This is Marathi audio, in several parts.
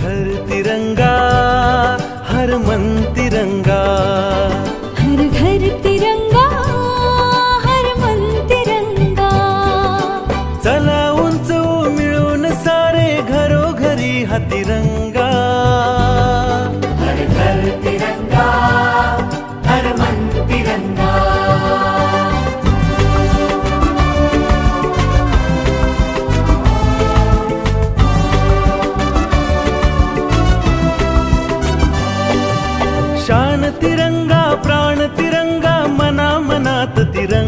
तिरंगा हर मन तिरंगा। हर घर तिरंगा हर मन तिरंगा। चला उंच मिळून सारे घरोघरी हा तिरंगा। शान तिरंगा प्राण तिरंगा मना मनात तिरंगा.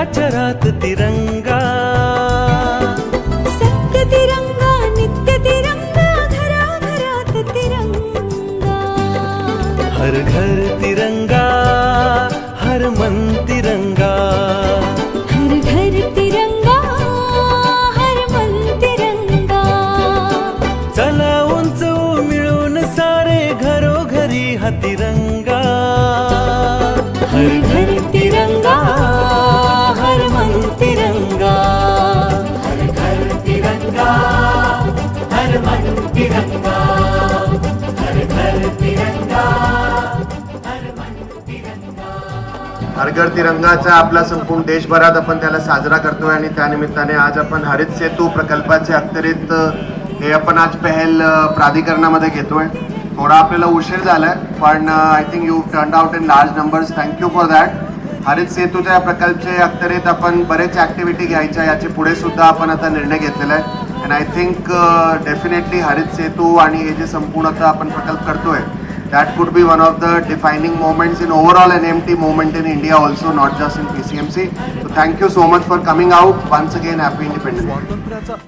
चराचरात तिरंगा. सत्य तिरंगा नित्य तिरंगा घरा घरात तिरंगा. हर घर तिरंगा हर मन तिरंगा. हर घर तिरंगा हर मन तिरंगा. चला उंच मिळून सारे घरोघरी हा तिरंगा. हरघर तिरंगाचा आपला संपूर्ण देशभरात आपण त्याला साजरा करतोय आणि त्यानिमित्ताने आज आपण हरित सेतू प्रकल्पाचे अखत्यारीत हे आपण आज पहल प्राधिकरणामध्ये घेतोय. थोडा आपल्याला उशीर झालाय पण I think you turn out in large numbers thank you for that Harit सेतूच्या या प्रकल्पचे अखत्यारीत आपण बरेच ऍक्टिव्हिटी घ्यायच्या याचे पुढे सुद्धा आपण आता निर्णय घेतलेला आहे. अँड आय थिंक डेफिनेटली हरित सेतू आणि हे जे संपूर्ण आता आपण प्रकल्प करतोय that could be one of the defining moments in overall an empty movement in India also, not just in PCMC. So thank you so much for coming out. Once again, happy Independence Day.